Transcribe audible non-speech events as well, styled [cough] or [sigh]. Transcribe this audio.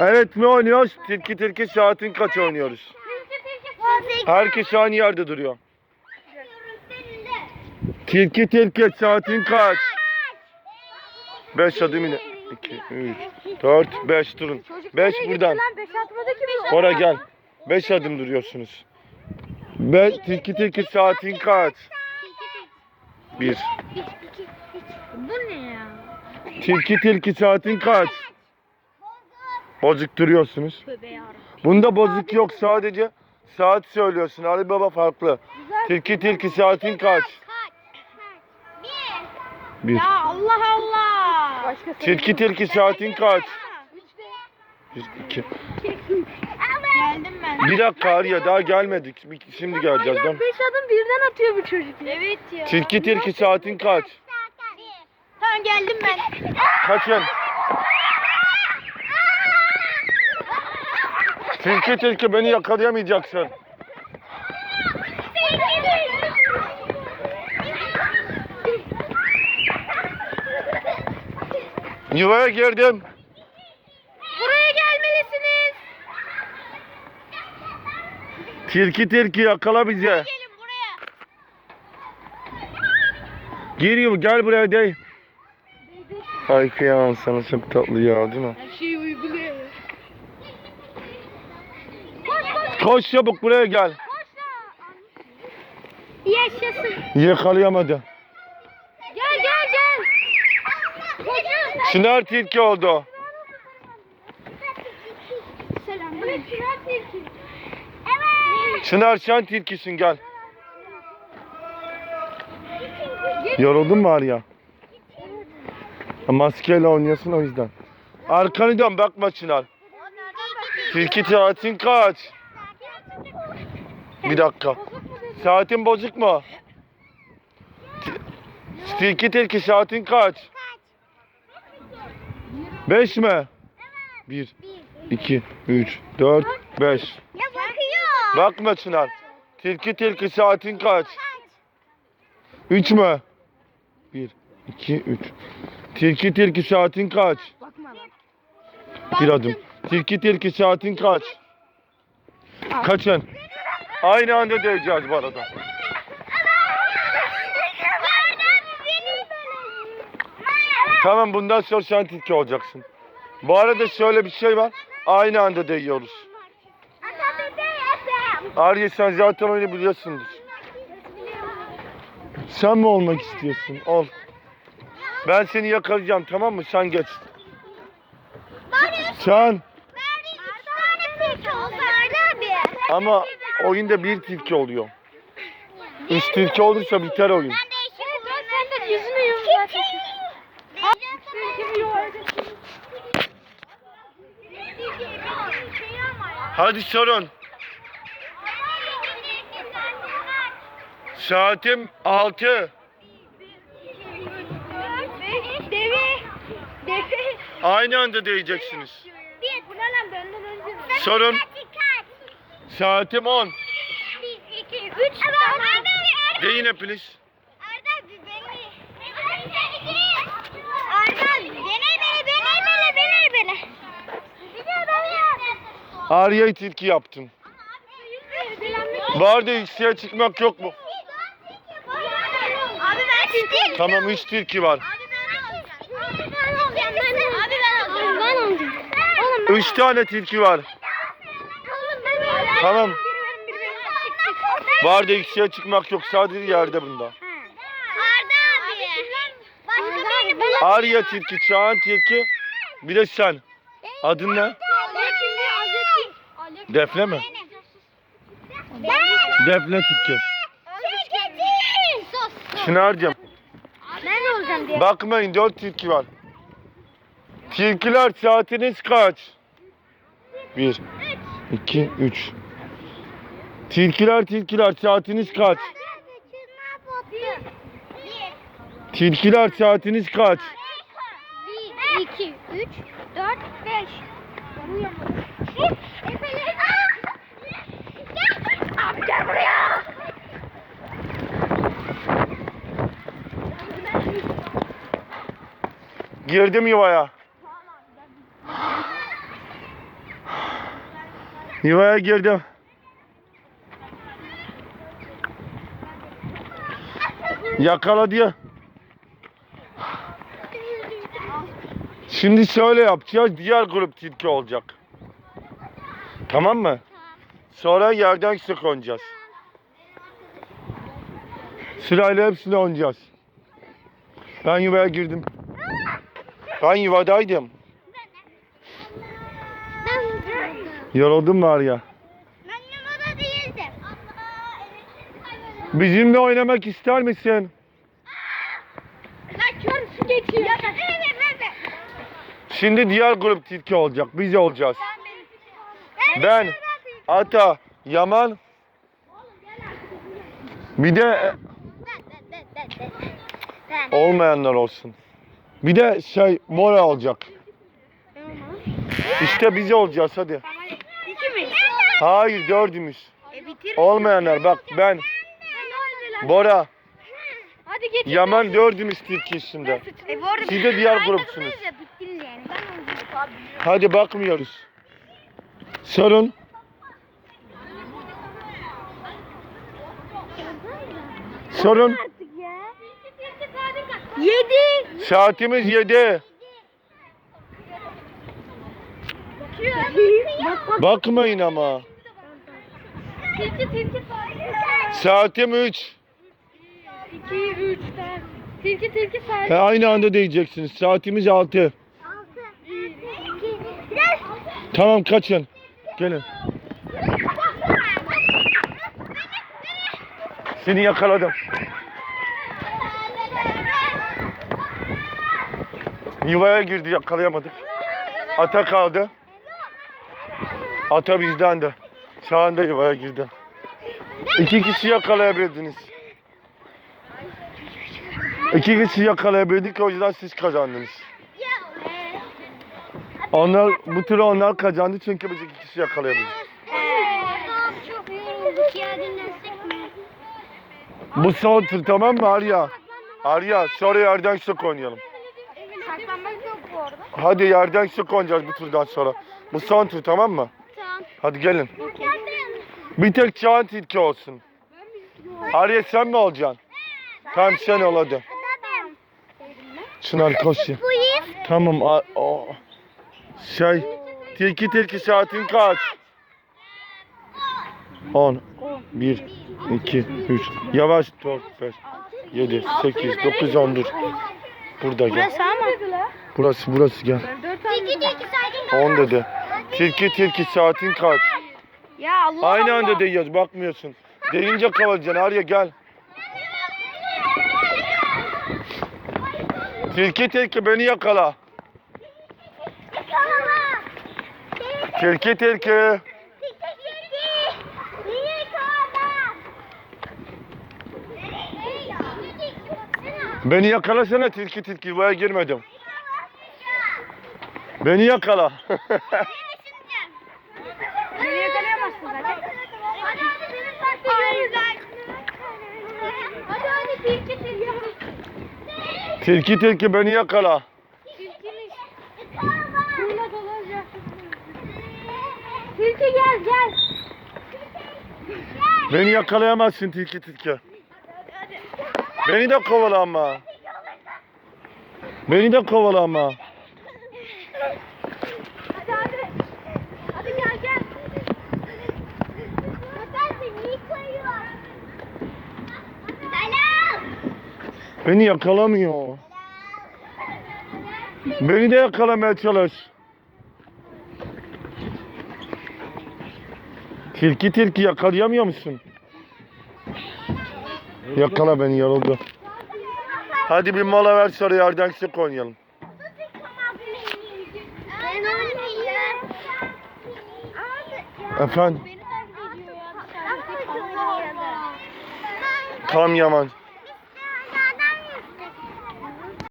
Evet ne oynuyoruz? Tilki tilki saatin kaç oynuyoruz? Herkes aynı yerde duruyor. Tilki tilki saatin kaç? 5 adım ile. 2, 3, 4, 5 durun. 5 buradan. Bora gel. 5 adım duruyorsunuz. Be tilki tilki saatin kaç? 1. Bu ne ya? Tilki tilki saatin kaç? Bozuk duruyorsunuz. Tövbe yarabbim. Bunda bozuk yok sadece saat söylüyorsun. Ali Baba farklı. Tilki tilki saatin kaç? Bir. Ya Allah Allah. Başka Tilki tilki saatin kaç? Bir, iki. Geldim ben. Bir dakika Arya daha gelmedik. Bir- Şimdi geleceğiz. Tamam. Beş adım birden atıyor bu çocuk. Evet ya. Tilki tilki saatin kaç? Tamam geldim ben. Kaçın. Tilki tilki beni yakalayamayacaksın. Yuvaya girdim. Buraya gelmelisiniz. Tilki tilki yakala bizi. Gelin buraya. Giriyor gel buraya dey. Ay kıyamam sana çok tatlı ya değil mi? Koş çabuk buraya gel. Yaşasın. Yakalayamadı. Gel gel gel. Çınar tilki oldu. Selam. Evet. Çınar sen tilkisin gel. Yoruldun mu Arya? Maskeyle oynuyorsun o yüzden. Arkanı dön bakma Çınar. Tilki saatin kaç? Bir dakika. Saatin bozuk mu? Ti- Tilki tilki saatin kaç? Beş mi? Bir, iki, üç, dört, beş. Ya bakıyor. Bakma Çınar. Tilki tilki saatin kaç? Üç mü? Bir, iki, üç. Tilki tilki saatin kaç? Bir adım. Tilki tilki saatin kaç? Kaçın. Aynı anda döveceğiz bu arada. Tamam bundan sonra sen tilki olacaksın. Bu arada şöyle bir şey var. Aynı anda değiyoruz. Arya sen zaten öyle biliyorsundur. Sen mi olmak istiyorsun? Ol. Ben seni yakalayacağım tamam mı? Sen geç. Sen. Ama oyunda bir tilki oluyor. Üç tilki olursa biter oyun. Hadi sorun. Saatim 6. Devi. Devi. Aynı anda değeceksiniz. Sorun. Saatim 10. Bir, iki, üç. Arda. Deyin hepiniz. Arda bir beni. Arda deney beni, beni, beni. Bir de beni. Arya'yı tilki yaptım. Bu arada yükseğe çıkmak yok mu? Abi ben tilki. Tamam 3 tilki var. Abi ben olacağım. Abi ben olacağım. Ben olacağım. Oğlum 3 tane tilki var. Tamam. Bu arada yükseğe çıkmak yok. Sadece yerde bunda. Arya tilki, Çağan tilki. Bir de sen. Adın ne? Defne mi? Defne tilki. Çınar'cığım. Ben olacağım diye. Bakmayın 4 tilki var. Tilkiler saatiniz kaç? 1, 2, 3. Tilkiler tilkiler saatiniz kaç? Tilkiler saatiniz kaç? Bir, iki, üç, dört, beş. Abi gel buraya. Girdim yuvaya. Yuvaya girdim. Yakala diyor. Şimdi şöyle yapacağız. Diğer grup tilki olacak. Tamam mı? Sonra yerden su konacağız. Sırayla hepsini oynayacağız. Ben yuvaya girdim. Ben yuvadaydım. Yoruldum var ya. Bizimle oynamak ister misin? Lan kör su geçiyor. Evet evet. Şimdi diğer grup tilki olacak. Biz olacağız. Ben, Ata, Yaman, bir de e, olmayanlar olsun. Bir de şey Mora olacak. İşte biz olacağız hadi. Hayır dördümüz. E bitir. Olmayanlar bak ben, Bora, Hadi getir. Yaman dördümüz tilki şimdi. E bu arada Siz de diğer grupsunuz. Bittiniz yani. Ben onu abi. Hadi bakmıyoruz. Sorun. Sorun. Artık ya. Yedi. Saatimiz 7. Bak bak. Bakmayın ama. Saatim 3. 2 3 4 Tilki tilki say. He, aynı anda diyeceksiniz. Saatimiz 6. Tamam kaçın. Gelin. Seni yakaladım. Yuvaya girdi yakalayamadık. Ata kaldı. Ata bizden de. Anda yuvaya girdi. İki kişi yakalayabildiniz. İki kişi yakalayabildik o yüzden siz kazandınız. Onlar [laughs] bu turu onlar kazandı çünkü biz iki kişi yakalayabildik. Çok yorulduk ya dinlensek mi? Bu son tur tamam mı Arya? Arya sonra yerden sık oynayalım. Saklanmak yok bu arada. Hadi yerden sık oynayacağız bu turdan sonra. Bu son tur tamam mı? Tamam. Hadi gelin. Bir tek çağın tilki olsun. Arya sen mi olacaksın? Tamam sen ol hadi. Çınar [laughs] koş ya. Tamam. a- o- Şey, tilki tilki saatin kaç? 10, 1, 2, 3. Yavaş 4, 5, 7, 8, 9, 10 dur. Burada gel. Burası ama. Burası burası gel. Tilki tilki sakin 10 dedi. Tilki tilki saatin kaç? Ya Allah Aynı anda değiyoruz bakmıyorsun. Deyince kovalayacaksın Arya gel. Tilki tilki beni yakala. Tilki tilki. Beni yakalasana tilki tilki yuvaya girmedim. Beni yakala. [laughs] Beni yakalayamazsın zaten. Hadi hadi benim parkta görürler. Hadi hadi tilki tilki. Tilki tilki beni yakala. Tilki gel gel. Beni yakalayamazsın tilki tilki. Beni de kovala ama. Beni de kovala ama. Hadi hadi. Hadi gel gel. Hadi seni koyuyor. Selam. Beni yakalamıyor. Beni de yakalamaya çalış. Tilki tilki yakalayamıyor musun? Yakala beni yoruldu. Hadi bir mola ver sonra yerden sık oynayalım. Efendim? Tam yaman.